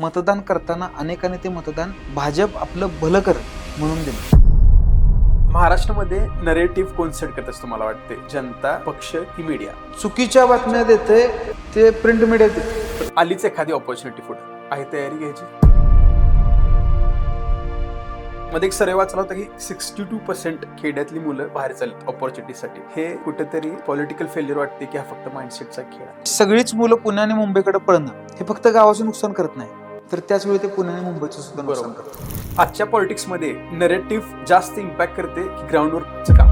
मतदान करताना अनेकांनी ते मतदान भाजप आपलं भलं कर म्हणून दिलं. महाराष्ट्रामध्ये नरेटिव्ह कोण सेट करत असतं मला वाटते जनता पक्ष की मीडिया चुकीच्या बातम्या देते ते प्रिंट मीडिया देते. आलीच एखादी ऑपॉर्च्युनिटी पुढे. आहे तयारी घ्यायची. मध्ये एक सर्वे वाचला होता की सिक्स्टी टू पर्सेंट खेड्यातली मुलं बाहेर चालत ऑपॉर्च्युनिटीसाठी हे कुठेतरी पॉलिटिकल फेल्युअर वाटते की हा फक्त माइंडसेटचा खेळ. सगळीच मुलं पुणे आणि मुंबईकडे पळणं हे फक्त गावाचं नुकसान करत नाही तर त्याच वेळी ते पुणे आणि मुंबईचं सुद्धा नुकसान. करतं आजच्या पॉलिटिक्समध्ये नरेटिव्ह जास्त इम्पॅक्ट करते की ग्राउंडवरचं काम.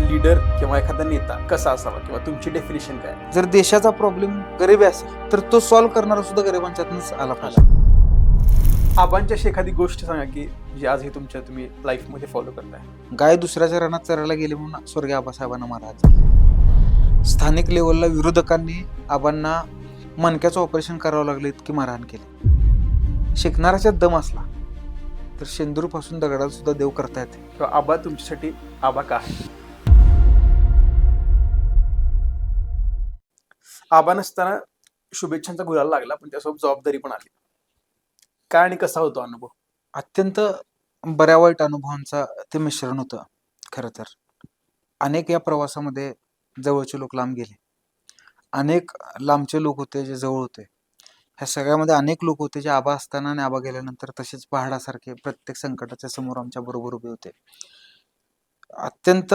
लीडर किंवा एखादा नेता कसा असावा किंवा तुमची डेफिनेशन काय? जर देशाचा प्रॉब्लेम गरिबी असेल तर तो सॉल्व्ह करणारा सुद्धा गरिबांच्यातूनच आला पाहिजे. आबांची अशी एखादी गोष्ट सांगा की जी आज ही तुमच्या तुम्ही लाईफमध्ये फॉलो करताय. गाय दुसऱ्याच्या रणात चरायला गेली म्हणून स्वर्गीय आबासाहेबांना महाराज स्थानिक लेवलला विरोधकांनी आबांना मणक्याचं ऑपरेशन करावं लागलं इतकी मारहाण केली. शिकणाऱ्याच्या दम असला तर शेंदूरपासून दगडाला सुद्धा देव करता येते. किंवा आबा तुमच्यासाठी आबा का आबा नसताना शुभेच्छांचा गुलाल लागला पण त्यासोबत जबाबदारी पण आली. काय आणि कसा होतो अनुभव? अत्यंत बऱ्या वाईट अनुभवांचा ते मिश्रण होतं खरं तर. अनेक या प्रवासामध्ये जवळचे लोक लांब गेले. अनेक लांबचे लोक होते जे जवळ होते. ह्या सगळ्यामध्ये अनेक लोक होते जे आबा असताना आणि आबा गेल्यानंतर तसेच पहाडासारखे प्रत्येक संकटाच्या समोर आमच्या बरोबर उभे होते. अत्यंत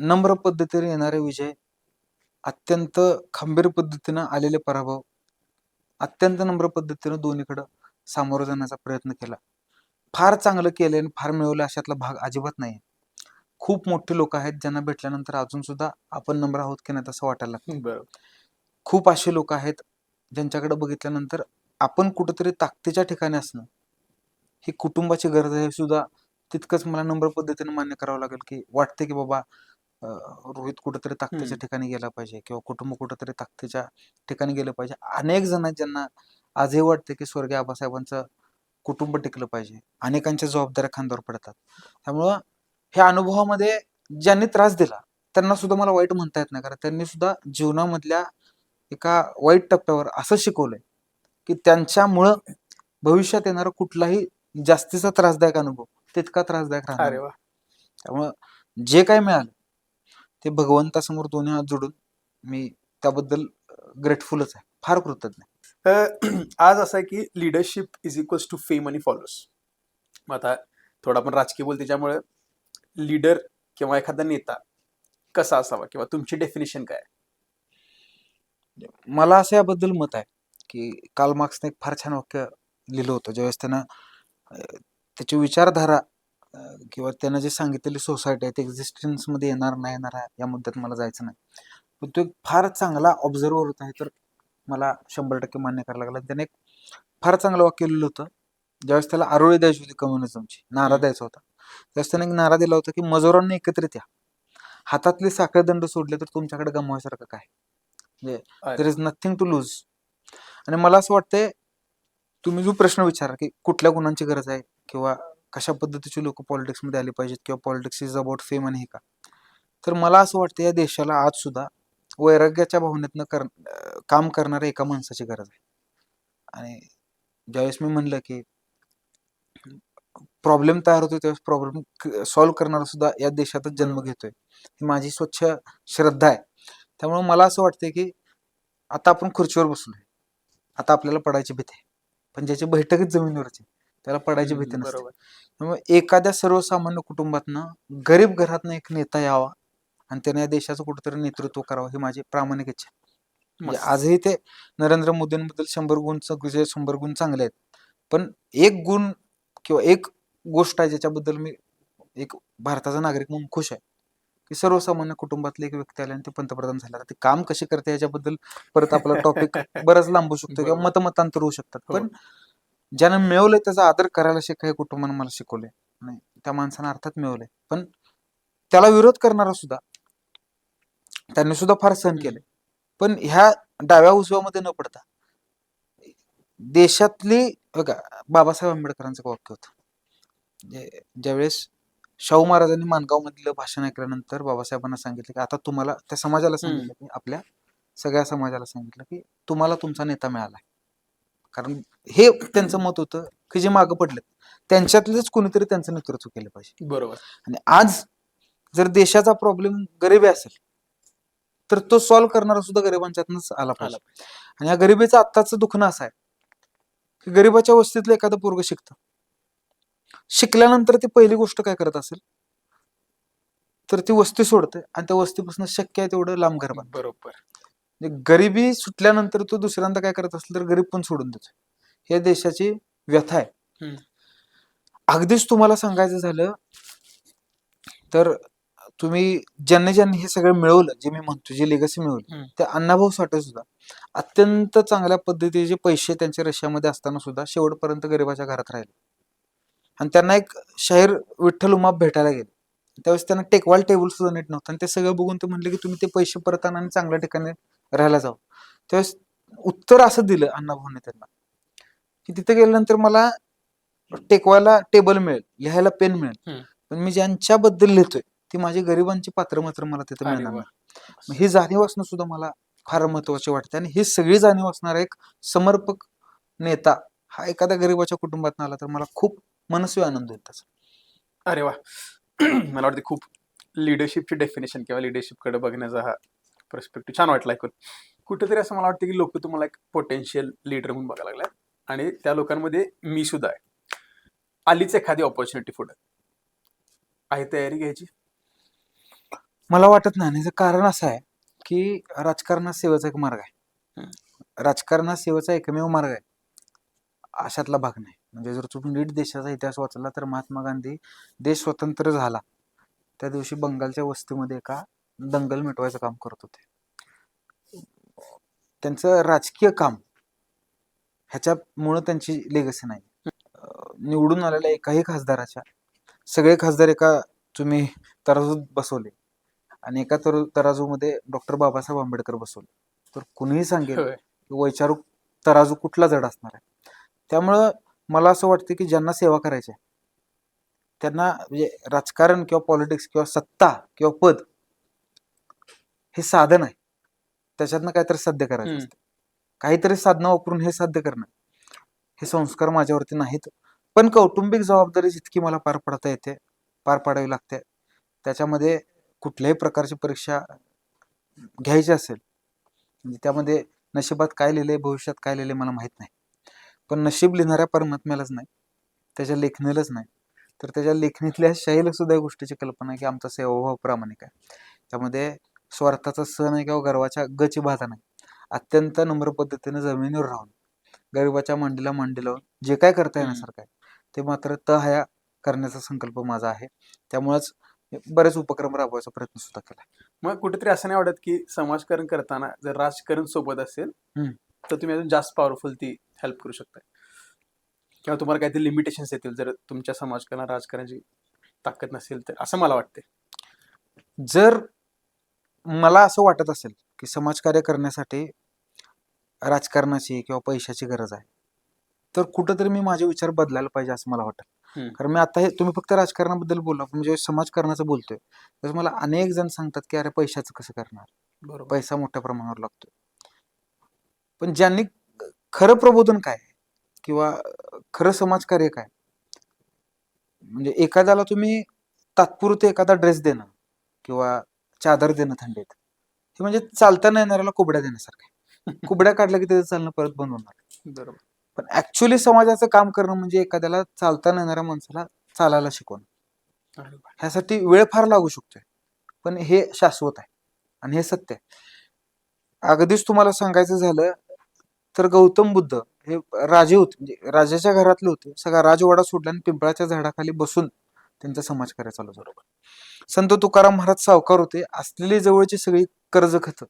नम्र पद्धतीने येणारे विजय अत्यंत खंबीर पद्धतीनं आलेले पराभव अत्यंत नम्र पद्धतीनं दोन्हीकडं सामोरं जाण्याचा प्रयत्न केला. फार चांगलं केलं आणि फार मिळवलं अशातला भाग अजिबात नाही खूप मोठी लोक आहेत ज्यांना भेटल्यानंतर अजून सुद्धा आपण नम्र आहोत की नाही असं वाटायला लागतं. बरोबर. खूप असे लोक आहेत ज्यांच्याकडे बघितल्यानंतर आपण कुठेतरी ताकदीच्या ठिकाणी असणं ही कुटुंबाची गरज आहे सुद्धा तितकंच मला नम्र पद्धतीने मान्य करावं लागेल की वाटते की बाबा अं, रोहित कुठेतरी ताकदीच्या हम्म. ठिकाणी गेला पाहिजे किंवा कुटुंब कुठेतरी ताकदीच्या ठिकाणी गेलं पाहिजे. अनेक जण आहेत ज्यांना आजही वाटते की स्वर्गीय आबासाहेबांचं कुटुंब टिकलं पाहिजे. अनेकांच्या जबाबदाऱ्या खांद्यावर पडतात. त्यामुळं ह्या अनुभवामध्ये ज्यांनी त्रास दिला त्यांना सुद्धा मला वाईट म्हणता येत नाही. कारण त्यांनी सुद्धा जीवनामधल्या एका वाईट टप्प्यावर असं शिकवलंय की त्यांच्यामुळं भविष्यात येणारा कुठलाही जास्तीचा त्रासदायक अनुभव तितका त्रासदायक राहणार त्यामुळं जे काय मिळालं ते भगवंतासमोर दोन्ही हात जोडून मी त्याबद्दल ग्रेटफुलच आहे. फार कृतज्ञ आज असं आहे की leadership is equals to fame आणि फॉलोअर्स मग आता थोडा आपण राजकीय बोल त्याच्यामुळे लीडर किंवा एखादा नेता कसा असावा किंवा तुमची डेफिनेशन काय आहे? मला असं याबद्दल मत आहे की कार्ल मार्क्सने एक फार छान वाक्य लिहिलं होतं. ज्यावेळेस त्यानं त्याची विचारधारा किंवा त्यानं जे सांगितलेली सोसायटी आहे ते एक्झिस्टन्समध्ये येणार नाही येणार आहे या मुद्द्यात मला जायचं नाही. पण तो एक फार चांगला ऑब्झर्वर होता हे तर मला शंभर टक्के मान्य करायला लागला. त्याने एक फार चांगलं वाक्य लिहिलं होतं. ज्यावेळेस त्याला आरोळी द्यायची होती कम्युनिझमची नारा. द्यायचा होता. त्यावेळेस त्याने एक नारा दिला होता की मजुरांनी एकत्रित या हातातले साखळदंड सोडले तर तुमच्याकडे गमवायसारखं काय? अरे. There is nothing to lose आणि मला असं वाटतंय तुम्ही जो प्रश्न विचारा की कुठल्या गुणांची गरज आहे किंवा कशा पद्धतीची लोक पॉलिटिक्समध्ये आली पाहिजेत किंवा पॉलिटिक्स इज अबाउट फेम आणि हे का? तर मला असं वाटतं या देशाला आज सुद्धा वैराग्याच्या भावनेतनं कर काम करणाऱ्या एका माणसाची गरज आहे. आणि ज्यावेळेस मी म्हणलं की प्रॉब्लेम तयार होतो त्यावेळेस प्रॉब्लेम सॉल्व्ह करणारा सुद्धा या देशातच जन्म घेतोय. ही माझी स्वच्छ श्रद्धा आहे. त्यामुळे मला असं वाटतंय की आता आपण खुर्चीवर बसलोय आता आपल्याला पडायची भीती आहे. पण ज्याची बैठकीच जमिनीवरची त्याला पडायची भीती नसते. बरोबर. त्यामुळे एखाद्या सर्वसामान्य कुटुंबातनं गरीब घरातनं एक नेता यावा आणि त्याने या देशाचं कुठेतरी नेतृत्व करावं ही माझी प्रामाणिक इच्छा आहे. म्हणजे. आजही ते नरेंद्र मोदींबद्दल शंभर गुण शंभर गुण चांगले आहेत. पण एक गुण किंवा एक गोष्ट आहे ज्याच्याबद्दल मी एक भारताचा नागरिक म्हणून खुश आहे. की सर्वसामान्य कुटुंबातले एक व्यक्ती आले आणि ते पंतप्रधान झाले. आता ते काम कसे करते याच्याबद्दल परत आपला टॉपिक बराच लांबू शकतो किंवा. मतमतांतर होऊ शकतात. हो. पण ज्यानं मिळवलंय त्याचा आदर करायला शिकाय कुटुंबानं मला शिकवलंय. आणि त्या माणसानं अर्थात मिळवलंय. पण त्याला विरोध करणारा सुद्धा त्यांनी सुद्धा फार सहन. केले पण ह्या डाव्या उजव्यामध्ये न पडता देशातली बघा बाबासाहेब आंबेडकरांचं वाक्य होतं. ज्यावेळेस शाहू महाराजांनी माणगाव मधलं भाषण ऐकल्यानंतर बाबासाहेबांना सांगितलं की आता तुम्हाला त्या समाजाला सांगितलं की आपल्या सगळ्या समाजाला सांगितलं की तुम्हाला तुमचा नेता मिळाला कारण हे त्यांचं मत होतं की जे मागं पडलेत त्यांच्यातलेच कोणीतरी त्यांचं नेतृत्व केलं पाहिजे. बरोबर. आणि आज जर देशाचा प्रॉब्लेम गरिबी असेल तर तो सॉल्व्ह करणारा सुद्धा गरिबांच्यातनंच आला पाहिजे. आणि या गरिबीचं आत्ताचं दुखणं असं आहे की गरिबाच्या वस्तीतलं एखादं पोरग शिकतं. शिकल्यानंतर ती पहिली गोष्ट काय करत असेल तर ती वस्ती सोडते आणि त्या वस्तीपासून शक्य आहे तेवढं लांब घर बांधतं. बरोबर म्हणजे गरिबी सुटल्यानंतर तो दुसऱ्यांदा काय करत असेल तर गरीब पण सोडून देतो हे देशाची व्यथा आहे. अगदीच तुम्हाला सांगायचं झालं तर तुम्ही ज्यांनी ज्यांनी हे सगळं मिळवलं जे मी म्हणतो जे लेगसी मिळवलं. ते अण्णाभाऊ साठे सुद्धा अत्यंत चांगल्या पद्धतीचे पैसे त्यांच्या रशियामध्ये असताना सुद्धा शेवटपर्यंत गरिबाच्या घरात राहिले आणि त्यांना एक शाहीर विठ्ठल उमाप भेटायला गेले. त्यावेळेस त्यांना टेकवाल टेबल सुद्धा नीट नव्हतं. आणि ते सगळं बघून ते म्हणले की तुम्ही ते पैसे परत आणा आणि चांगल्या ठिकाणी राहायला जाऊ. त्यावेळेस उत्तर असं दिलं अण्णाभाऊने त्यांना. की तिथे गेल्यानंतर मला टेकवायला टेबल मिळेल लिहायला पेन मिळेल. पण मी ज्यांच्याबद्दल लिहितोय ती माझी गरिबांची पात्र मात्र मला तिथे मिळणार. नाही ही जाणीव असणं सुद्धा मला फार महत्वाची वाटते. आणि ही सगळी जाणीव असणारा एक समर्पक नेता हा एखाद्या गरिबाच्या कुटुंबात आला तर मला खूप मनस्वी आनंद होईल त्याचा. अरे वा. मला वाटतं खूप लिडरशिपची डेफिनेशन किंवा लिडरशिपकडे बघण्याचा हा पर्स्पेक्टिव्ह छान वाटला ऐकून कुठेतरी असं मला वाटतं की लोक तुम्हाला एक पोटेन्शियल लीडर म्हणून बघायला लागल्यात. आणि त्या लोकांमध्ये मी सुद्धा आहे. आलीच एखादी ऑपॉर्च्युनिटी पुढे. आहे तयारी घ्यायची? मला वाटत नाही. याचं कारण असं आहे की राजकारणात सेवेचा एक मार्ग आहे. राजकारणात सेवेचा एकमेव मार्ग आहे. अशातला भाग नाही. म्हणजे जर तुम्ही नीट देशाचा इतिहास वाचला तर महात्मा गांधी देश स्वतंत्र झाला. त्या दिवशी बंगालच्या वस्तीमध्ये एका दंगल मिटवायचं काम करत होते. त्यांचं राजकीय काम ह्याच्यामुळं त्यांची लेगसी नाही. निवडून आलेल्या एकाही खासदाराच्या सगळे खासदार एका तुम्ही तराजूत बसवले आणि एका तर तराजूमध्ये डॉक्टर बाबासाहेब आंबेडकर बसवले. तर कुणीही सांगेल वैचारिक तराजू कुठला जड असणार आहे? त्यामुळं मला असं वाटतं की ज्यांना सेवा करायची आहे त्यांना म्हणजे राजकारण किंवा पॉलिटिक्स किंवा सत्ता किंवा पद हे साधन आहे. त्याच्यातनं काहीतरी साध्य करायचं. असतं. काहीतरी साधनं वापरून हे साध्य करणं. हे संस्कार माझ्यावरती नाहीत. पण कौटुंबिक जबाबदारी जितकी मला पार पडता येते पार पाडावी लागते त्याच्यामध्ये कुठल्याही प्रकारची परीक्षा घ्यायची असेल म्हणजे त्यामध्ये नशिबात काय लिहिलंय भविष्यात काय लिहिलंय मला माहीत नाही. पण नशीब लिहिणाऱ्या परमात्म्यालाच नाही. त्याच्या लेखणीलाच नाही. तर त्याच्या लेखणीतल्या शैलीला सुद्धा या गोष्टीची कल्पना आहे की आमचा सेवाभाव प्रामाणिक आहे. त्यामध्ये स्वार्थाचा सण आहे किंवा गर्वाच्या गची बाधा नाही. अत्यंत नम्र पद्धतीने जमिनीवर राहून गरिबाच्या मांडीला मांडी लावून जे काय करता येण्यासारखं आहे ते मात्र तहया करण्याचा संकल्प माझा आहे. त्यामुळेच बरेच उपक्रम राबवायचा प्रयत्न सुद्धा केला. मग कुठेतरी असं नाही वाटत की समाजकारण करताना जर राजकारण सोबत असेल. तर तुम्ही अजून जास्त पॉवरफुल ती हेल्प करू शकता किंवा तुम्हाला काहीतरी लिमिटेशन्स येतील जर तुमच्या समाजकारण राजकारणाची ताकद नसेल तर असं मला वाटते जर मला असं वाटत असेल की समाजकार्य करण्यासाठी राजकारणाची किंवा पैशाची गरज आहे तर कुठंतरी मी माझे विचार बदलायला पाहिजे असं मला वाटतं. कारण मी आता हे तुम्ही फक्त राजकारणाबद्दल बोला पण जेव्हा समाजकारणाचं बोलतोय तर मला अनेक जण सांगतात की अरे पैशाचं कसं करणार? बरोबर. पैसा मोठ्या प्रमाणावर लागतो पण ज्यांनी खरं प्रबोधन काय किंवा खरं समाजकार्य काय म्हणजे एखाद्याला तुम्ही तात्पुरते एखादा ड्रेस देणं किंवा चादर देणं थंडीत हे म्हणजे चालता नाही येणाऱ्याला कोबड्या देण्यासारखं. कोबड्या काढल्या की त्याचं चालणं परत बंद होणार. बरोबर. पण ऍक्च्युली समाजाचं काम करणं म्हणजे एखाद्याला चालता नाही येणाऱ्या माणसाला चालायला शिकवणं. ह्यासाठी वेळ फार लागू शकतोय पण हे शाश्वत आहे आणि हे सत्य आहे. अगदीच तुम्हाला सांगायचं झालं तर गौतम बुद्ध हे राजे होते. म्हणजे राजाच्या घरातले होते. सगळा राजवाडा सोडला आणि पिंपळाच्या झाडाखाली बसून त्यांचा समाजकार्य चालू झालं. संत तुकाराम महाराज सावकार होते. असलेली जवळची सगळी कर्ज खत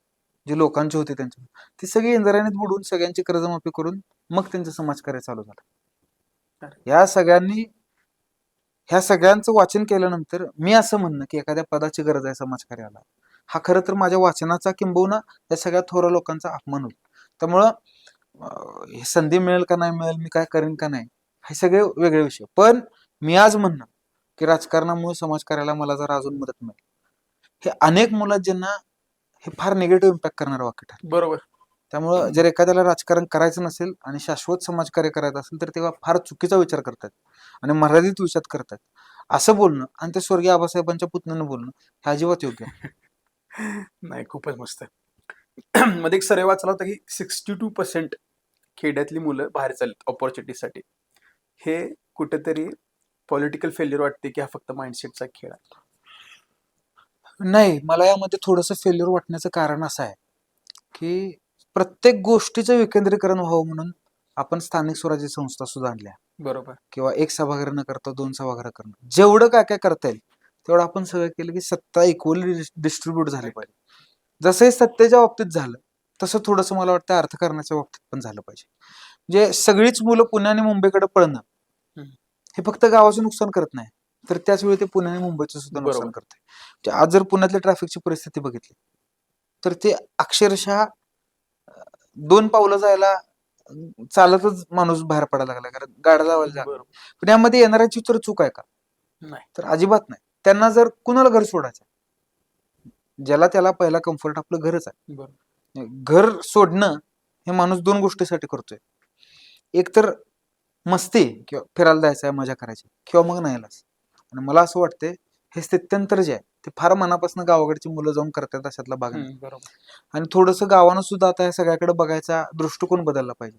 जी लोकांची होती त्यांच्या ती सगळी इंद्रायणीत बुडून सगळ्यांची कर्जमाफी करून मग त्यांचं समाजकार्य चालू झालं. या सगळ्यांनी ह्या सगळ्यांचं वाचन केल्यानंतर मी असं म्हणणं की एखाद्या पदाची गरज आहे समाजकार्याला. हा खरं तर माझ्या वाचनाचा किंबहुना या सगळ्या थोर लोकांचा अपमान होईल. त्यामुळं अं, हे संधी मिळेल का नाही मिळेल मी काय करेन का नाही हे सगळे वेगळे विषय. पण मी आज म्हणणं की राजकारणामुळे समाजकार्याला मला जर अजून मदत मिळेल. हे अनेक मुलं ज्यांना हे फार निगेटिव्ह इम्पॅक्ट करणारं वाक्य ठरलं. बरोबर. त्यामुळं जर एखाद्याला राजकारण करायचं नसेल आणि शाश्वत समाजकार्य करायचं असेल तर तेव्हा फार चुकीचा विचार करतात आणि मर्यादित विचार करतात. असं बोलणं आणि ते स्वर्गीय आबासाहेबांच्या पुतण्यानं बोलणं हे अजिबात योग्य नाही. नाही खूपच मस्त. मध्ये एक सर्वे वाचला होता की सिक्स्टी टू पर्सेंट खेड्यातली मुलं बाहेर चालत ऑपॉर्च्युनिटीसाठी हे कुठेतरी पॉलिटिकल फेल्युअर वाटते की हा फक्त माइंडसेटचा खेळ आहे? नाही मला यामध्ये थोडंसं फेल्युअर वाटण्याचं कारण असं आहे की प्रत्येक गोष्टीचं विकेंद्रीकरण व्हावं म्हणून आपण स्थानिक स्वराज्य संस्था सुद्धा आणल्या बरोबर. किंवा एक सभागृह न करता दोन सभागृह करणं. जेवढं काय काय करता येईल तेवढं आपण सगळं केलं की सत्ता इक्वली डिस्ट्रीब्यूट झाली पाहिजे. जसं हे सत्तेच्या बाबतीत झालं तसं थोडंसं मला वाटतं अर्थकारणाच्या बाबतीत पण झालं पाहिजे. म्हणजे सगळीच मुलं पुणे आणि मुंबईकडे पळणं. हे फक्त गावाचं नुकसान करत नाही. तर त्याच वेळी ते पुणे आणि मुंबईचं सुद्धा नुकसान. करते म्हणजे आज जर पुण्यातल्या ट्रॅफिकची परिस्थिती बघितली तर ते अक्षरशः दोन पावलं जायला चालतच माणूस बाहेर पडायला लागला कारण गाड्या लावायला जागा पण यामध्ये येणाऱ्याची तर चूक आहे का? नाही. तर अजिबात नाही. त्यांना जर कुणाला घर सोडायचं ज्याला त्याला पहिला कम्फर्ट आपलं घरच आहे घर सोडणं हे माणूस दोन गोष्टीसाठी करतोय. एक तर मस्ती किंवा फिरायला जायचं आहे मजा करायची किंवा मग नाहीलाच आणि मला असं वाटतंय हे स्थित्यंतर जे आहे ते फार मनापासून गावाकडची मुलं जाऊन करतात अशातला भाग नाही. आणि थोडंसं गावानं सुद्धा आता या सगळ्याकडे बघायचा दृष्टिकोन बदलला पाहिजे.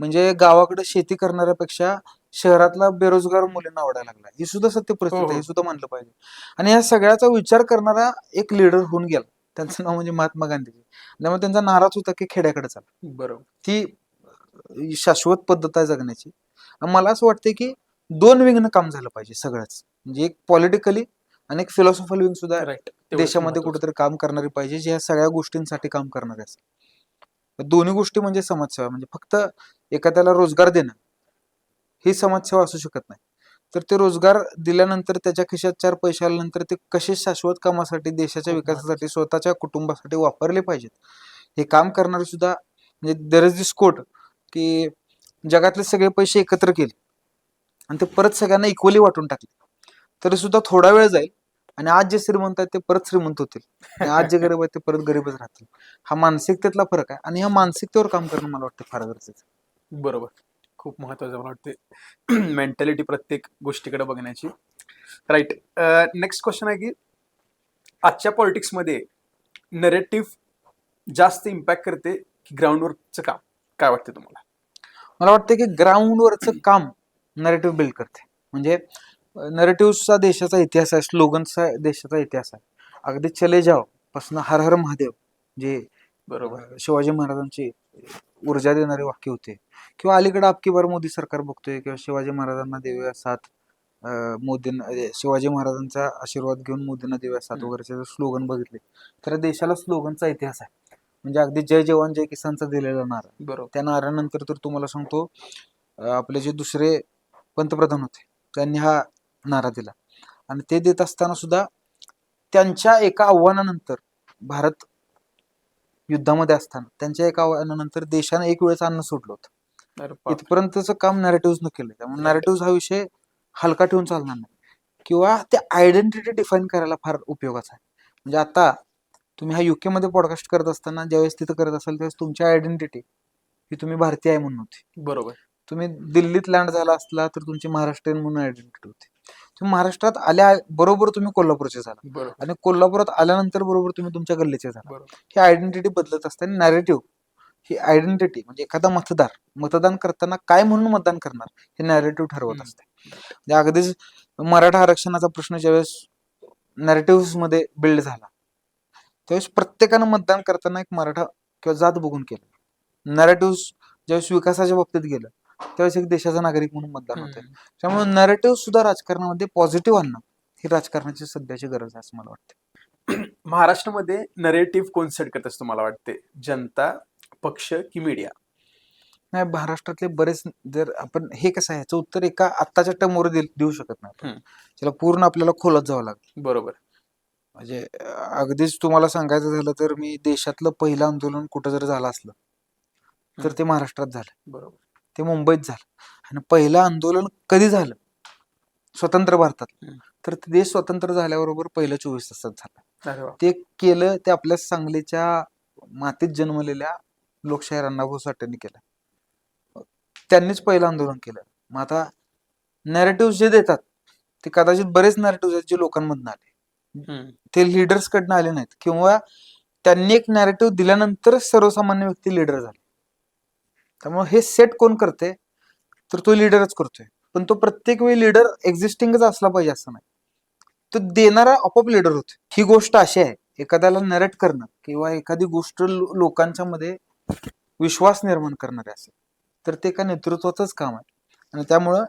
म्हणजे गावाकडे शेती करणाऱ्यापेक्षा शहरातला बेरोजगार मुलींना आवडायला लागला. ही सुद्धा सत्य परिस्थिती आहे हो. हे सुद्धा मानलं पाहिजे. आणि या सगळ्याचा विचार करणारा एक लीडर होऊन गेला. त्यांचं नाव म्हणजे महात्मा गांधीजी. त्यामुळे त्यांचा नाराज होता की खेड्याकडे चाल. बरोबर. ती शाश्वत पद्धत आहे जगण्याची. मला असं वाटतं की दोन विंगनं काम झालं पाहिजे सगळंच म्हणजे एक पॉलिटिकली आणि एक फिलॉसॉफल विंग सुद्धा राईट देशामध्ये कुठेतरी काम करणारी पाहिजे जे ह्या सगळ्या गोष्टींसाठी काम करणारे असतात दोन्ही गोष्टी म्हणजे समाजसेवा. म्हणजे फक्त एखाद्याला रोजगार देणं ही समाजसेवा असू शकत नाही. तर ते रोजगार दिल्यानंतर त्याच्या खिशात चार पैसे आल्यानंतर ते कसे शाश्वत कामासाठी देशाच्या विकासासाठी स्वतःच्या कुटुंबासाठी वापरले पाहिजेत? हे काम करणारे सुद्धा म्हणजे दर इज दिस कोट की जगातले सगळे पैसे एकत्र केले आणि ते परत सगळ्यांना इक्वली वाटून टाकले. तरी सुद्धा थोडा वेळ जाईल आणि आज जे श्रीमंत आहेत ते परत श्रीमंत होतील. आणि आज जे गरीब आहेत ते परत गरीबच राहतील. हा मानसिकतेतला फरक आहे आणि ह्या मानसिकतेवर काम करणं मला वाटतं फार गरजेचं बरोबर. खूप महत्वाचं मला वाटते मेंटॅलिटी प्रत्येक गोष्टीकडे बघण्याची. राईट नेक्स्ट क्वेश्चन आहे की आजच्या पॉलिटिक्समध्ये नरेटिव्ह जास्त इम्पॅक्ट करते की ग्राउंडवरचं काम? काय वाटतं तुम्हाला? मला वाटतं की ग्राउंडवरचं काम नरेटिव्ह बिल्ड करते. म्हणजे नरेटिव्हचा देशाचा इतिहास आहे स्लोगनचा देशाचा इतिहास आहे. अगदी चले जावपासून हर हर महादेव जे बरोबर. शिवाजी महाराजांची ऊर्जा देणारे वाक्य होते. किंवा अलीकडे अबकी बार मोदी सरकार बघतोय किंवा शिवाजी महाराजांना देऊया साथ अं, शिवाजी महाराजांचा आशीर्वाद घेऊन मोदींना देऊया साथ. वगैरेचे जर स्लोगन बघितले. तर देशाला स्लोगनचा इतिहास आहे. म्हणजे अगदी जय जवान जय किसानचा दिलेला नारा. बरोबर. त्या नारायणनंतर तर तुम्हाला सांगतो आपले जे दुसरे पंतप्रधान होते त्यांनी हा नारा दिला. आणि ते देत असताना सुद्धा त्यांच्या एका आव्हानानंतर भारत युद्धामध्ये असताना त्यांच्या एका आव्हानानंतर देशाने एक वेळेस अन्न सोडलं होतं. इथपर्यंतचं काम नॅरेटिव्हनं केलं त्यामुळे नॅरेटिव्ह हा विषय हलका ठेवून चालणार नाही. किंवा ते आयडेंटिटी डिफाईन करायला फार उपयोगाचा आहे. म्हणजे आता तुम्ही हा युके मध्ये पॉडकास्ट करत असताना ज्यावेळेस तिथं करत असाल त्यावेळेस तुमची आयडेंटिटी ही तुम्ही भारतीय आहे म्हणून होती. बरोबर. तुम्ही दिल्लीत लँड झाला असला तर तुमची महाराष्ट्रीयन म्हणून आयडेंटिटी होती. तुम्ही महाराष्ट्रात आल्या बरोबर तुम्ही कोल्हापूरचे झाला. आणि कोल्हापुरात आल्यानंतर बरोबर तुम्ही तुमच्या गल्लीचे झाला. ही आयडेंटिटी बदलत असताना नॅरेटिव्ह ही आयडेंटिटी म्हणजे एखादा मतदार मतदान करताना काय म्हणून मतदान करणार हे नॅरेटिव्ह ठरवत. असते. म्हणजे अगदीच मराठा आरक्षणाचा प्रश्न ज्यावेळेस नॅरेटिव्हमध्ये बिल्ड झाला त्यावेळेस प्रत्येकानं मतदान करताना एक मराठा किंवा जात बघून केलं. नॅरेटिव्ह ज्यावेळेस विकासाच्या बाबतीत गेलं त्यावेळेस एक देशाचा नागरिक म्हणून मतदान होतं. त्यामुळे नॅरेटिव्ह सुद्धा राजकारणामध्ये पॉझिटिव्ह आणणं ही राजकारणाची सध्याची गरज आहे असं मला वाटतं महाराष्ट्रामध्ये नरेटिव्ह कोण सेट करत असं तुम्हाला वाटते जनता पक्ष की मीडिया नाही महाराष्ट्रातले बरेच जर आपण हे कसं आहे ह्याचं उत्तर एका आत्ताच्या टर्मवर देऊ शकत नाही. त्याला पूर्ण आपल्याला खोलत जावं लागेल. बरोबर. म्हणजे अगदीच तुम्हाला सांगायचं झालं तर मी देशातलं पहिलं आंदोलन कुठं जर झालं असलं तर. ते महाराष्ट्रात झालं. बरोबर. ते मुंबईत झालं. आणि पहिलं आंदोलन कधी झालं? स्वतंत्र भारतात. तर ते देश स्वतंत्र झाल्याबरोबर पहिलं चोवीस तासात झालं. ते केलं ते आपल्या सांगलीच्या मातीत जन्मलेल्या लोकशाहीर अण्णाभाऊ साठेंनी केलं. त्यांनीच पहिलं आंदोलन केलं. मग आता नॅरेटिव्ह जे देतात ते कदाचित बरेच नॅरेटिव्ह आहेत जे लोकांमधून आले. ते leaders कडनं आले नाहीत. किंवा त्यांनी एक नॅरेटिव्ह दिल्यानंतरच सर्वसामान्य व्यक्ती लिडर झाले. त्यामुळे हे सेट कोण करते तर तो लिडरच करतोय. पण तो प्रत्येक वेळी लिडर एक्झिस्टिंगच असला पाहिजे असं नाही. तो देणारा आपोआप लिडर होतो ही गोष्ट अशी आहे. एखाद्याला नरेट करणं किंवा एखादी गोष्ट लोकांच्या मध्ये विश्वास निर्माण करणारे असेल. तर ते एका नेतृत्वाचंच काम आहे. आणि त्यामुळं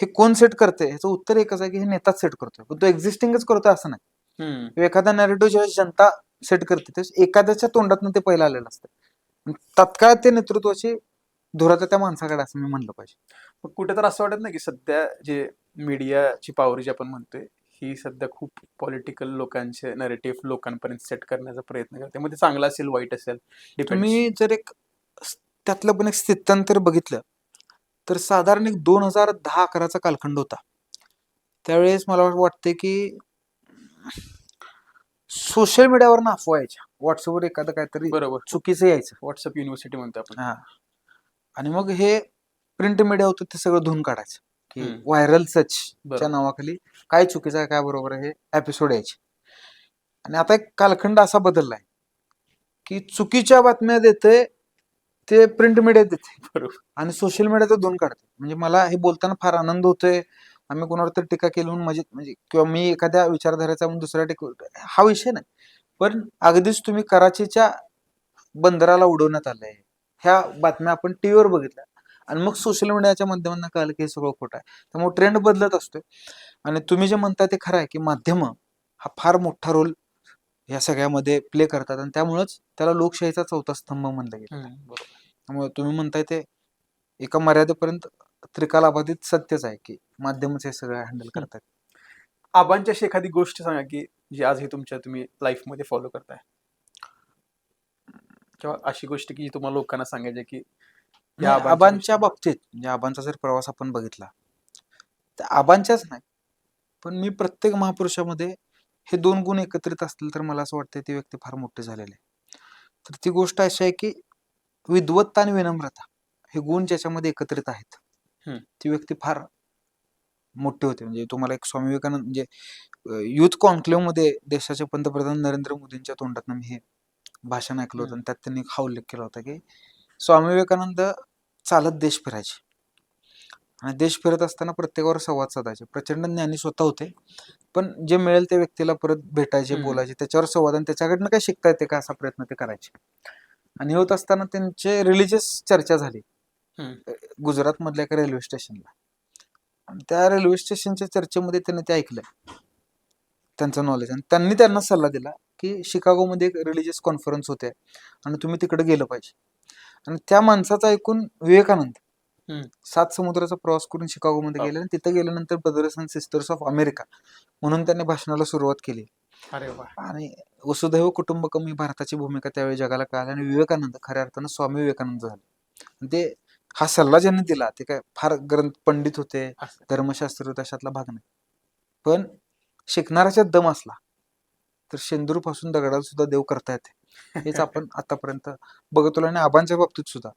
हे कोण सेट करते ह्याचं उत्तर एकच आहे की हे नेताच सेट करतोय. पण तो एक्झिस्टिंगच करतोय असं नाही. एखादा नॅरेटिव्ह ज्यावेळेस जनता सेट करते त्यावेळेस एखाद्याच्या तोंडातनं ते पहिलं आलेलं असतं. तत्काळ ते नेतृत्वाची धुराचं त्या माणसाकडे असं मी म्हणलं पाहिजे. कुठे तर असं वाटत नाही की सध्या जे मीडियाची पावर जी आपण म्हणतोय ही सध्या खूप पॉलिटिकल लोकांचे नरेटिव्ह लोकांपर्यंत सेट करण्याचा प्रयत्न करते. मग ते चांगलं असेल वाईट असेल तुम्ही जर एक त्यातलं पण एक स्थित्यांतर बघितलं तर साधारण एक दोन हजार दहा अकराचा कालखंड होता. त्यावेळेस मला वाटते की सोशल मीडियावर अफवा यायच्या. व्हॉट्सअपवर एखादं काहीतरी बरोबर. चुकीचं यायचं. व्हॉट्सअप युनिव्हर्सिटी म्हणतो आपण. हा. आणि मग हे प्रिंट मीडिया होतं ते सगळं धुवून काढायचं. की हम्म. व्हायरल सच. च्या नावाखाली काय चुकीचं आहे काय बरोबर आहे हे एपिसोड यायचे. आणि आता एक कालखंड असा बदललाय की चुकीच्या बातम्या देते ते प्रिंट मीडिया देते. बरोबर. आणि सोशल मीडिया तर धुवून काढते. म्हणजे मला हे बोलताना फार आनंद होतोय. आम्ही कोणावर तरी टीका केली म्हणून म्हणजे म्हणजे किंवा मी एखाद्या विचारधारेचा म्हणून दुसऱ्या टीका हा विषय नाही. पण अगदीच तुम्ही कराचीच्या बंदराला उडवण्यात आलंय. ह्या बातम्या आपण टीव्हीवर बघितल्या. आणि मग सोशल मीडियाच्या माध्यमातून कळलं की हे सगळं खोटं आहे. त्यामुळे ट्रेंड बदलत असतोय. आणि तुम्ही जे म्हणताय ते खरं आहे की माध्यम हा फार मोठा रोल या सगळ्यामध्ये प्ले करतात. आणि त्यामुळेच त्याला लोकशाहीचा चौथा स्तंभ म्हणलं गेलं. त्यामुळे तुम्ही म्हणताय ते एका मर्यादेपर्यंत त्रिकालाबाधित सत्यच आहे की माध्यमच हे सगळं हँडल करतात आबांची अशी एखादी गोष्ट सांगा की जी आजही तुमच्या तुम्ही लाईफमध्ये फॉलो करताय. किंवा अशी गोष्ट की तुम्हाला लोकांना सांगायची की या नाही, आबांच्या बाबतीत म्हणजे आबांचा जर प्रवास आपण बघितला तर आबांच्याच नाही पण मी प्रत्येक महापुरुषामध्ये हे दोन गुण एकत्रित असतील तर मला असं वाटतं ती व्यक्ती फार मोठी झालेली आहे तर ती गोष्ट अशी आहे की विद्वत्ता आणि विनम्रता हे गुण ज्याच्यामध्ये एकत्रित आहेत हम्म. ती व्यक्ती फार मोठी होते म्हणजे तुम्हाला एक स्वामी विवेकानंद म्हणजे युथ कॉन्क्लेव्हमध्ये देशाचे पंतप्रधान नरेंद्र मोदींच्या तोंडातनं मी हे भाषण ऐकलं होतं. आणि त्यात त्यांनी हा उल्लेख केला होता की स्वामी विवेकानंद चालत देश फिरायचे. आणि देश फिरत असताना प्रत्येकावर संवाद साधायचे. प्रचंड ज्ञानी स्वतः होते पण जे मिळेल त्या व्यक्तीला परत भेटायचे. बोलायचे त्याच्यावर संवाद आणि त्याच्याकडनं काय शिकता येते का असा प्रयत्न ते करायचे. आणि होत असताना त्यांचे रिलिजियस चर्चा झाली. गुजरात मधल्या एका रेल्वे स्टेशनला आणि त्या रेल्वे स्टेशनच्या चर्चेमध्ये त्यांनी ते ऐकलं. त्यांचं नॉलेज आणि त्यांनी त्यांना सल्ला दिला की शिकागोमध्ये एक रिलिजियस कॉन्फरन्स होते. आणि तुम्ही तिकडे गेलं पाहिजे. आणि त्या माणसाचं ऐकून विवेकानंद. सात समुद्राचा प्रवास करून शिकागोमध्ये हो. गेले आणि तिथं गेल्यानंतर brothers and sisters of America म्हणून त्यांनी भाषणाला सुरुवात केली अरे वा आणि वसुधैव कुटुंबकम ही भारताची भूमिका त्यावेळी जगाला कळाली आणि विवेकानंद खऱ्या अर्थानं स्वामी विवेकानंद झाले ते हा सल्ला ज्यांनी दिला ते काय फार ग्रंथ पंडित होते. धर्मशास्त्र अशातला भाग नाही पण शिकणाऱ्याच्यात दम असला तर शेंदूरपासून दगडाला सुद्धा देव करता येते हेच आपण आतापर्यंत बघतो आणि आबांच्या बाबतीत सुद्धा.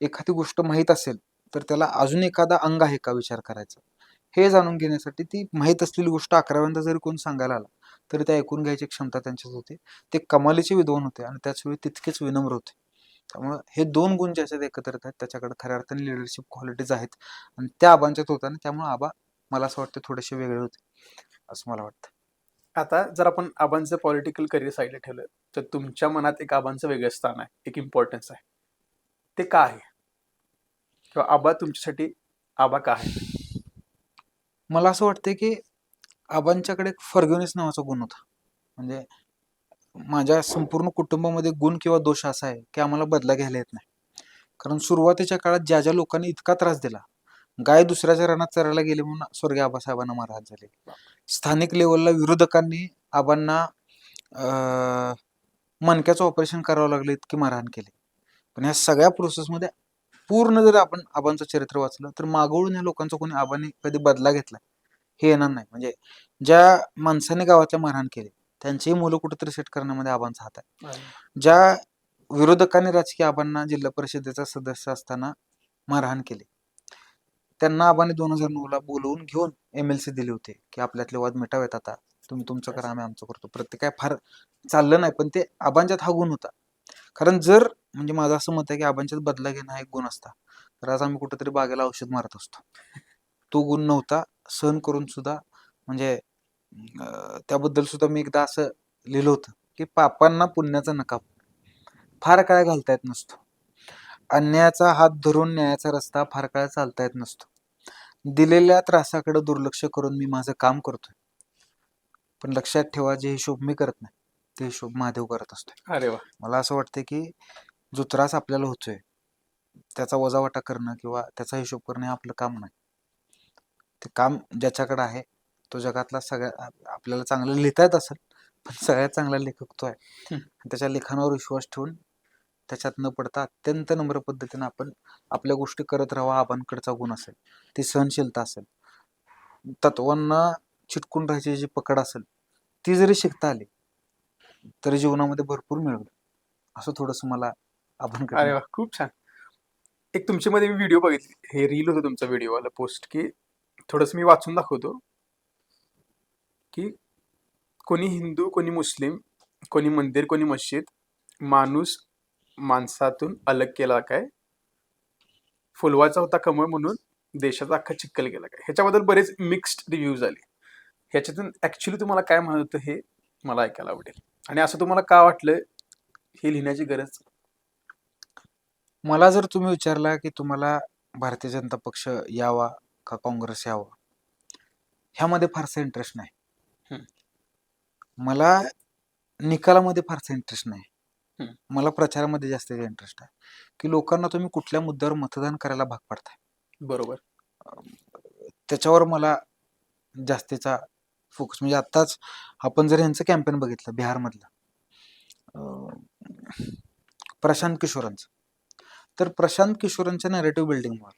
एखादी गोष्ट माहीत असेल तर त्याला अजून एखादा अंग आहे का विचार करायचा? हे जाणून घेण्यासाठी ती माहीत असलेली गोष्ट अकराव्यांदा जरी कोण सांगायला आला तरी त्या ऐकून घ्यायची क्षमता त्यांच्यात होते. ते कमालीचे विद्वान होते आणि त्याच वेळी तितकेच विनम्र होते. त्यामुळे हे दोन गुण ज्याच्यात एकत्रित आहेत त्याच्याकडे खऱ्या अर्थाने लिडरशिप क्वालिटीज आहेत आणि त्या आबांच्यात होत्या आणि त्यामुळे आबा मला असं वाटतं थोडेसे वेगळे होते असं मला वाटतं. आता जर आपण आबांचं पॉलिटिकल करिअर साईडला ठेवलं तर तुमच्या मनात एक आबांचं वेगळं स्थान आहे एक इम्पॉर्टन्स आहे. ते का आहे? किंवा आबा तुमच्यासाठी आबा का आहे? मला असं वाटतं की आबांच्याकडे एक फर्ग्युनेस नावाचा गुण होता. म्हणजे माझ्या संपूर्ण कुटुंबामध्ये गुण किंवा दोष असा आहे की आम्हाला बदला घ्यायला येत नाही. कारण सुरुवातीच्या काळात ज्या ज्या लोकांनी इतका त्रास दिला गाय दुसऱ्याच्या रानात चरायला गेले म्हणून स्वर्गीय आबासाहेबांना महाराज झाली. स्थानिक लेवलला विरोधकांनी आबांना मणक्याचं ऑपरेशन करावं लागलं इतकी मारहाण केली. पण ह्या सगळ्या प्रोसेसमध्ये पूर्ण जर आपण आबांचं चरित्र वाचलं तर मागवळून या लोकांचा कोणी आबांनी कधी बदला घेतला? हे येणार नाही. म्हणजे ज्या माणसाने गावातल्या मारहाण केली त्यांचीही मुलं कुठेतरी सेट करण्यामध्ये आबांचा हात आहे. ज्या विरोधकांनी राजकीय आबांना जिल्हा परिषदेचा सदस्य असताना मारहाण केली त्यांना आबांनी दोन हजार नऊ ला बोलवून घेऊन एम एल सी दिली होती की आपल्यातले वाद मिटावेत आता. तुम्ही तुमचं करा आम्ही आमचं करतो. प्रत्येक काय फार चाललं नाही पण ते आबांच्यात हा गुण होता. कारण जर म्हणजे माझं असं मत आहे की आबांच्यात बदला घेणं हा एक गुण असता तर आज आम्ही कुठेतरी बागेला औषध मारत असतो. तो गुण नव्हता. सहन करून सुद्धा म्हणजे त्याबद्दल सुद्धा मी एकदा असं लिहिलं होतं की पापांना पुण्याचा नकाब. फार काळ घालता येत नसतो. अन्यायाचा हात धरून न्यायाचा रस्ता फार काळ चालता येत नसतो. दिलेल्या त्रासाकडे दुर्लक्ष करून मी माझं काम करतोय. पण लक्षात ठेवा जे हिशोब मी करत नाही ते हिशोब महादेव करत असतोय. अरे वा. मला असं वाटतं की जो त्रास आपल्याला होतोय त्याचा वजावाटा करणं किंवा त्याचा हिशोब करणं हे आपलं काम नाही. ते काम ज्याच्याकडे आहे तो जगातला सगळ्या आप- आपल्याला चांगलं लिहिता येत असेल पण सगळ्यात चांगला लेखक तो आहे. त्याच्या लिखाणावर विश्वास ठेवून त्याच्यात न पडता अत्यंत नम्र पद्धतीने आपण आपल्या गोष्टी करत राहावा आबांकडचा गुण असेल ती सहनशीलता असेल. तत्वांना चिटकून राहायची जी पकड असेल ती जरी शिकता आली तरी जीवनामध्ये भरपूर मिळवलं. असं थोडस मला आपण अरे वा खूप छान. एक तुमच्यामध्ये मी व्हिडिओ बघितली. हे रील होतं तुमचा व्हिडिओ वाला पोस्ट की थोडस मी वाचून दाखवतो की कोणी हिंदू कोणी मुस्लिम कोणी मंदिर कोणी मस्जिद माणूस माणसातून अलग केला काय? फुलवाचा होता कमळ म्हणून देशाचा अख्खा चिक्कल गेला काय? ह्याच्याबद्दल बरेच मिक्स्ड रिव्ह्यूज आले. ह्याच्यातून ऍक्च्युली तुम्हाला काय म्हणत होतं हे मला ऐकायला आवडेल. आणि असं तुम्हाला का वाटलं हे लिहिण्याची गरज? मला जर तुम्ही विचारला की तुम्हाला भारतीय जनता पक्ष यावा का काँग्रेस यावा? ह्यामध्ये फारसा इंटरेस्ट नाही. मला निकालामध्ये फारसा इंटरेस्ट नाही. मला प्रचारामध्ये जास्त इंटरेस्ट आहे की लोकांना तुम्ही कुठल्या मुद्द्यावर मतदान करायला भाग पाडताय? बरोबर. त्याच्यावर मला जास्तीचा फोकस म्हणजे आत्ताच आपण जर यांचं कॅम्पेन बघितलं बिहारमधलं प्रशांत किशोरांचं. तर प्रशांत किशोरांच्या नॅरेटिव्ह बिल्डिंगवर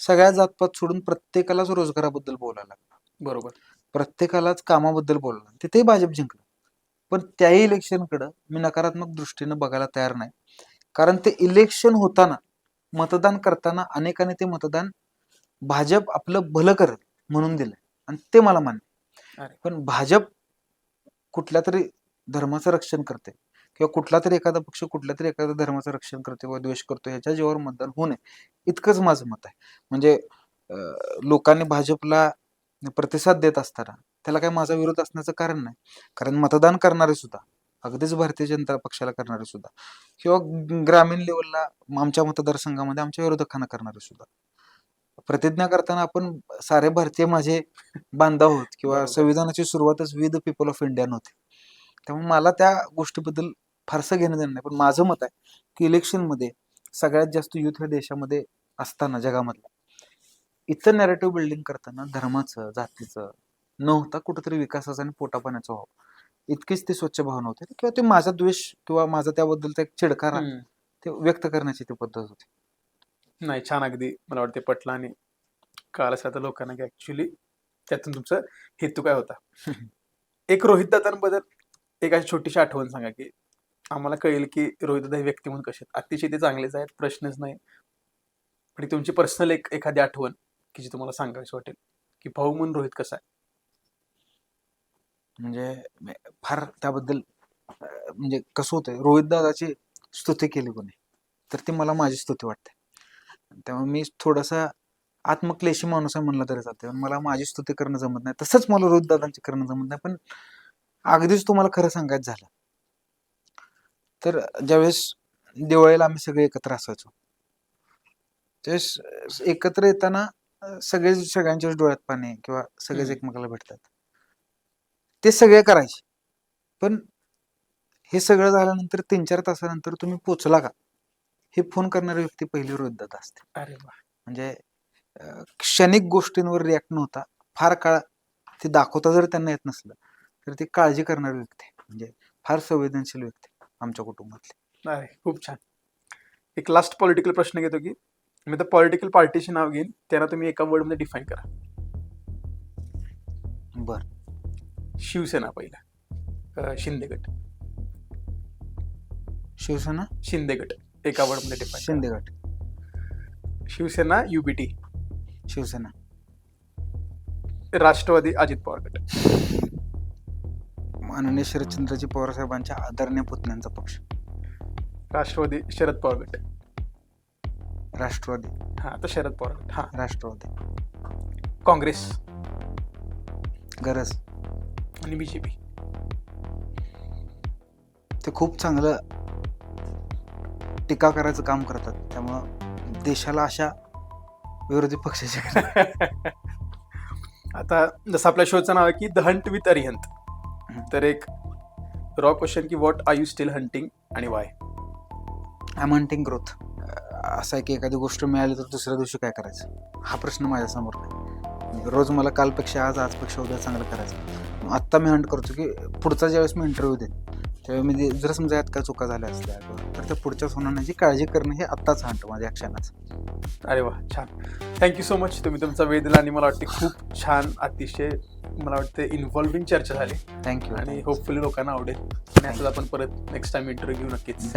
सगळ्या जातपात सोडून प्रत्येकालाच रोजगाराबद्दल बोलायला लागलं. बरोबर. प्रत्येकालाच कामाबद्दल बोलायला तिथेही भाजप जिंकलं. पण त्याही इलेक्शनकडं मी नकारात्मक दृष्टीनं बघायला तयार नाही. कारण ते इलेक्शन होताना मतदान करताना अनेकांनी ते मतदान भाजप आपलं भलं करत म्हणून दिलंय. आणि ते मला मान्य. पण भाजप कुठल्या तरी धर्माचं रक्षण करते किंवा कुठला तरी एखादा पक्ष कुठल्या तरी एखाद्या धर्माचं रक्षण करते किंवा द्वेष करतो याच्या जीवावर मतदान होऊ नये. इतकंच माझं मत आहे. म्हणजे लोकांनी भाजपला प्रतिसाद देत असताना त्याला काही माझा विरोध असण्याचं कारण नाही. कारण मतदान करणारे सुद्धा अगदीच भारतीय जनता पक्षाला करणारे सुद्धा किंवा ग्रामीण लेवलला आमच्या मतदारसंघामध्ये आमच्या विरोधकांना करणारे सुद्धा प्रतिज्ञा करताना आपण सारे भारतीय माझे बांधव आहोत किंवा. संविधानाची सुरुवातच we the people of India नव्हती. त्यामुळे मला त्या गोष्टीबद्दल फारसं घेणं देणं नाही. पण माझं मत आहे की इलेक्शनमध्ये सगळ्यात जास्त युथ ह्या देशामध्ये असताना जगामधलं इथं नॅरेटिव्ह बिल्डिंग करताना धर्माचं जातीचं न होता कुठंतरी विकासाचं आणि पोटापाण्याचं व्हावं. इतकीच ती स्वच्छ भावना होती. किंवा ते माझा द्वेष किंवा माझा त्याबद्दलचा एक चिडकारा. ते व्यक्त करण्याची ती पद्धत होती. नाही छान अगदी मला वाटते पटलं आणि कळालं लोकांना की ऍक्च्युली त्यातून तुमचा हेतू काय होता? एक रोहित दादांबद्दल एक अशी छोटीशी आठवण सांगा की आम्हाला कळेल की रोहित दादा हे व्यक्ती म्हणून कसे आहेत? अतिशय ते चांगलेच आहेत प्रश्नच नाही. पण तुमची पर्सनल एक एखादी आठवण की जी तुम्हाला सांगावीशी वाटेल की भाऊ म्हणून रोहित कसा आहे? म्हणजे फार त्याबद्दल म्हणजे कसं होतंय रोहित दादाची स्तुती केली कोणी तर ती मला माझी स्तुती वाटते. त्यामुळे मी थोडासा आत्मक्लेशी माणूस आहे म्हणलं तरी चालते मला माझी स्तुती करणं जमत नाही. तसंच मला रोहित दादांची करणं जमत नाही. पण अगदीच तुम्हाला खरं सांगायचं झालं तर ज्यावेळेस दिवाळीला आम्ही सगळे एकत्र असायचो त्यावेळेस एकत्र येताना सगळे सगळ्यांच्याच डोळ्यात पाणी किंवा सगळेच. एकमेकाला भेटतात. ते सगळे करायचे. पण हे सगळं झाल्यानंतर तीन चार तासानंतर तुम्ही पोचला का? हे फोन करणारी व्यक्ती पहिली रोहितदादा असते. अरे वा. म्हणजे अं, क्षणिक गोष्टींवर रिॲक्ट नव्हता. फार काळ ते दाखवता जर त्यांना येत नसलं तर ती काळजी करणारी व्यक्ती आहे. म्हणजे फार संवेदनशील व्यक्ती आहे आमच्या कुटुंबातली. अरे खूप छान. एक लास्ट पॉलिटिकल प्रश्न घेतो की मी तर पॉलिटिकल पार्टीचे नाव घेईन त्यांना तुम्ही एका वर्डमध्ये डिफाईन करा. बर. शिवसेना पहिला. अं, शिंदे गट. शिवसेना? शिंदे गट. एका वर्डमध्ये डिफाईन शिंदे गट. शिवसेना युबीटी शिवसेना. राष्ट्रवादी अजित पवार गट. माननीय शरदचंद्रजी पवार साहेबांच्या आदरणीय पुतण्यांचा पक्ष. राष्ट्रवादी शरद पवार गट. राष्ट्रवादी. हा आता शरद पवार गट. हा. राष्ट्रवादी. काँग्रेस. गरज. आणि बीजेपी ते खूप चांगलं टीका करायचं काम करतात. त्यामुळं देशाला अशा विरोधी पक्षाची गरज आता जसं आपल्या शोचं नाव आहे की द हंट विथ अरिहंत. तर एक रॉ क्वेश्चन की what are you still hunting आणि why I am hunting growth असं आहे की एखादी गोष्ट मिळाली तर दुसऱ्या दिवशी काय करायचं? हा प्रश्न माझ्यासमोर नाही. रोज मला कालपेक्षा आज आजपेक्षा उद्या चांगलं करायचं. आत्ता मी हंट करतो की पुढचा ज्यावेळेस मी इंटरव्ह्यू देईन. त्यावेळी मी दे- जर समजा यात काय चुका झाल्या असल्या तर त्या पुढच्याच होण्याची काळजी करणं हे आत्ताच हंट माझ्या क्षणाचं. अरे वा छान. थँक्यू सो मच तुम्ही तुमचा वेळ दिला आणि मला वाटते खूप छान अतिशय मला वाटते इन्व्हॉल्विंग चर्चा झाली. थँक्यू आणि होपफुली लोकांना आवडेल. आणि असंच आपण परत नेक्स्ट टाइम इंटरव्ह्यू घेऊ नक्कीच